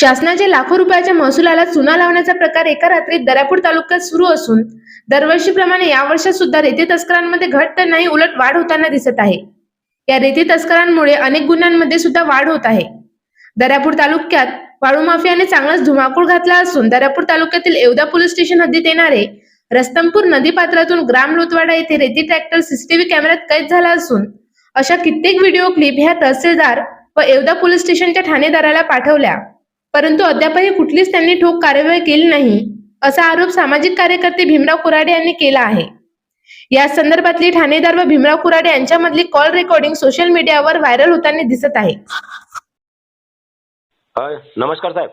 शासनाच्या लाखो रुपयाच्या महसुलाला चुना लावण्याचा प्रकार एका रात्रीत दर्यापूर तालुक्यात सुरू असून दरवर्षीप्रमाणे यावर्षी सुद्धा रेती तस्करांमध्ये घट तर नाही उलट वाढ होताना दिसत आहे. या रेती तस्करांमुळे अनेक गुन्ह्यांमध्ये सुद्धा वाढ होत आहे. दर्यापूर तालुक्यात वाळू माफियाने चांगलाच धुमाकूळ घातला असून दर्यापूर तालुक्यातील येवदा पोलीस स्टेशन हद्दीत येणारे रस्तमपूर नदीपात्रातून ग्राम लोतवाडा येथे रेती ट्रॅक्टर सीसीटीव्ही कॅमेऱ्यात कैद झाला असून अशा कित्येक व्हिडिओ क्लिप ह्या तहसीलदार व एवदा पोलीस स्टेशनच्या ठाणेदाराला पाठवल्या. परंतु अद्यापही कुठलीच त्यांनी ठोक कार्यवाही केली नाही असा आरोप सामाजिक कार्यकर्ते भीमराव कुराडे यांनी केला आहे. या संदर्भातली ठाणेदार व भीमराव कुराडे यांच्यामधली कॉल रेकॉर्डिंग सोशल मीडियावर व्हायरल होताना दिसत आहे. हाय नमस्कार साहेब.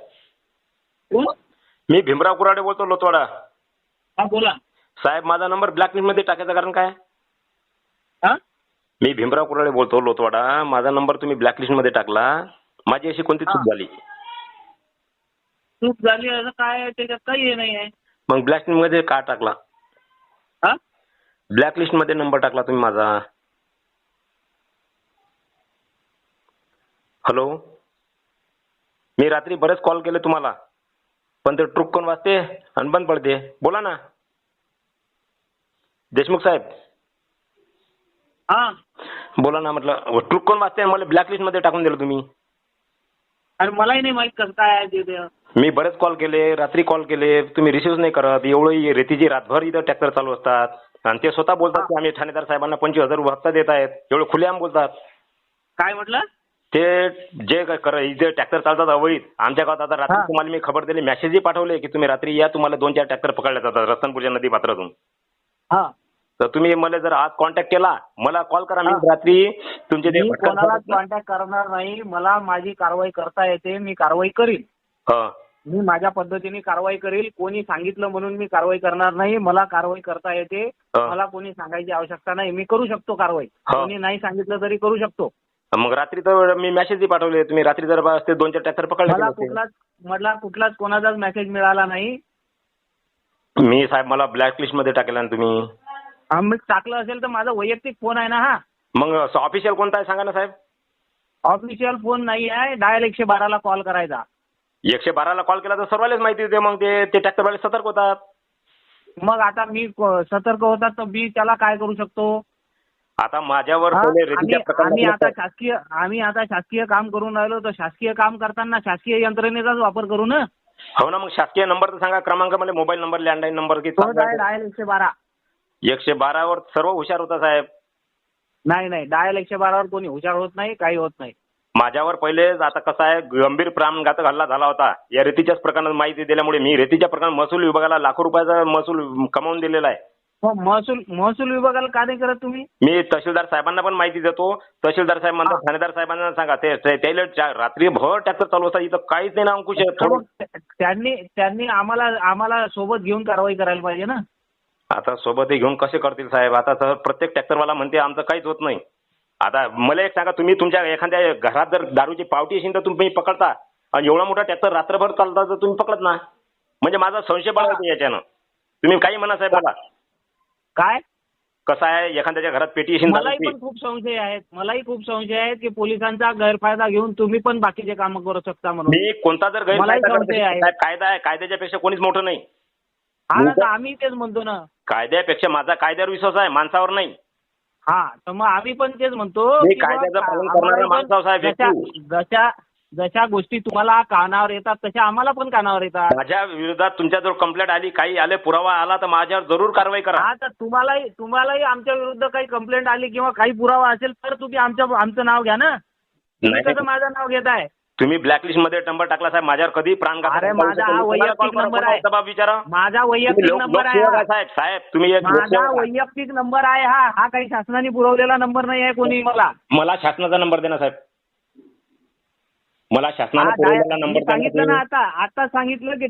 मी भीमराव कुराडे बोलतो लोतवाडा. हा बोला. साहेब माझा नंबर ब्लॅकलिस्टमध्ये टाकायचं कारण काय? हा? मी भीमराव कुराडे बोलतो लोतवाडा. माझा नंबर तुम्ही ब्लॅकलिस्टमध्ये टाकला. माझी अशी कोणती चूक. झाली? चूक झाली असं काय आहे, त्याच्यात काही हे नाही आहे. मग ब्लॅकलिस्टमध्ये का टाकला? हा? ब्लॅकलिस्टमध्ये नंबर टाकला तुम्ही माझा. हॅलो मी रात्री बरेच कॉल केले तुम्हाला. पण ते ट्रुक कोण वाजते आणि बंद पडते. बोला ना. देशमुख साहेब. हा. बोला ना म्हटलं ट्रुक कोण वाजते आणि मला ब्लॅकलिस्टमध्ये टाकून दिलं तुम्ही. आणि मलाही नाही माहीत कसं काय आहे ते ते. मी बरेच कॉल केले रात्री कॉल केले तुम्ही रिसिव्ह नाही करत एवढं रेतीची रातभर इथं ट्रॅक्टर चालू असतात. आणि ते स्वतः बोलतात की आम्ही ठाणेदार साहेबांना पंचवीस हजार रुपये हप्ता देत आहेत. एवढे खुलेआम बोलतात. काय म्हटलं? ते जे काय कर इथे ट्रॅक्टर चालतात अवैध. आमच्या गावात आता रात्री. तुम्हाला मी खबर दिली मेसेजही पाठवले की तुम्ही रात्री या तुम्हाला दोन चार ट्रॅक्टर पकडले जातात रतनपूरच्या नदी पात्रातून. हा. तर तुम्ही मला जर आज कॉन्टॅक्ट केला मला कॉल करा मी. रात्री तुमचे ते कॉन्टॅक्ट करणार नाही. मला माझी कारवाई करता येते मी कारवाई करीन. हा. मी माझ्या पद्धतीने कारवाई करील. कोणी सांगितलं म्हणून मी कारवाई करणार नाही. मला कारवाई करता येते. मला कोणी सांगायची आवश्यकता नाही. मी करू शकतो कारवाई. कोणी नाही सांगितलं तरी करू शकतो. मग रात्री तर मी मेसेजही पाठवले. तुम्ही रात्री जर बा- ते दोन चार ट्रॅक्टर पकडले मला असते. कुठलाच मला कुठलाच कोणाचाच मेसेज मिळाला नाही. मी साहेब मला ब्लॅकलिस्टमध्ये टाकेल ना तुम्ही. मी टाकलं असेल तर माझा वैयक्तिक फोन आहे ना हा. मग ऑफिशियल कोणता आहे? सांगा ना साहेब. ऑफिशियल फोन नाही आहे. डायल एकशे बाराला कॉल करायचा. एकशे बाराला कॉल केला तर सर्वांनाच माहिती होते मग ते ते ट्रॅक्टरवाले सतर्क होतात. मग आता मी क- सतर्क होतात तर मी त्याला काय करू शकतो? आता माझ्यावर हा? पहिले आम्ही रेतीच्या आम्ही आता प्रकरणात शासकीय आम्ही आता शासकीय काम करून राहिलो तर शासकीय काम करताना शासकीय यंत्रणेचाच वापर करू ना? हो ना मग शासकीय नंबर तर सांगा क्रमांक मला मोबाईल नंबर लँडलाईन नंबर की तो डायल डायल एकशे बारा. एकशे बारावर सर्व हुशार होता साहेब. नाही नाही डायल एकशे बारावर कोणी हुशार होत नाही काही होत नाही. माझ्यावर पहिले आता कसं आहे गंभीर प्राणघातक हल्ला झाला होता. या रेतीच्याच प्रकरणात माहिती दिल्यामुळे मी रेतीच्या प्रकरणात महसूल विभागाला लाखो रुपयाचा महसूल कमावून दिलेला आहे. हो महसूल महसूल विभागाला का नाही करत तुम्ही? मी तहसीलदार साहेबांना पण माहिती देतो. तहसीलदार साहेब म्हणतात ठाणेदार साहेबांना सांगा ते ते- त्याला चा- रात्रीभर ट्रॅक्टर चालू असतात इथं काहीच नाही ना अंकुश आहे. थोडं त्यांनी त्यांनी आम्हाला आम्हाला सोबत घेऊन कारवाई करायला पाहिजे ना. आता सोबत हे घेऊन कसे करतील साहेब? आता तर प्रत्येक ट्रॅक्टरवाला म्हणते आमचं काहीच होत नाही. आता मला एक सांगा तुम्ही तुमच्या एखाद्या घरात जर दारूची पावटी असेल तर तुम्ही पकडता. आणि एवढा मोठा ट्रॅक्टर रात्रभर चालता तर तुम्ही पकडत ना म्हणजे माझा संशय बाळगतो याच्यानं. तुम्ही काही म्हणा साहेब मला काय? कसं आहे? एखाद्याच्या घरात पेटी असेल मलाही दारूची पण खूप संशय आहेत. मलाही खूप संशय आहेत की पोलिसांचा गैरफायदा घेऊन तुम्ही पण बाकीचे कामं करू शकता म्हणून. मी कोणता जर मलाही करत संशय आहे. साहेब, कायदा आहे. कायद्याच्या पेक्षा कोणीच मोठं नाही. हा ना, तर- आम्ही तेच म्हणतो ना. कायद्यापेक्षा माझा कायद्यावर विश्वास आहे. माणसावर नाही. हा तर मग आम्ही पण तेच म्हणतो की पालन आम्हाला जशा व्यक्ती. जशा जशा गोष्टी तुम्हाला कानावर येतात तशा आम्हाला पण कानावर येतात माझ्या विरोधात तुमच्याजवळ कंप्लेंट आली काही आले पुरावा आला तर माझ्यावर जरूर कारवाई करा हा तर तुम्हालाही तुम्हालाही आमच्या विरुद्ध काही कंप्लेंट आली किंवा काही पुरावा असेल तर तुम्ही आमच्या आमचं नाव घ्या ना तुम्ही नाही. कसं माझं नाव घेत आहे तुम्ही ब्लॅकलिस्टमध्ये नंबर टाकला साहेब माझ्यावर कधी प्राणघातक अरे, माझा. हा वैयक्तिक? नंबर आहे. विचारा माझा वैयक्तिक नंबर आहे हा. साहेब साहेब तुम्ही एक माझा लोकसेवक. वैयक्तिक नंबर आहे हा हा काही शासनाने पुरवलेला नंबर नाही आहे कोणी मला मला शासनाचा नंबर देना साहेब मला शासनाने हा, पुरवलेला डाय- नंबर मी सांगितलं ना आता आता सांगितलं की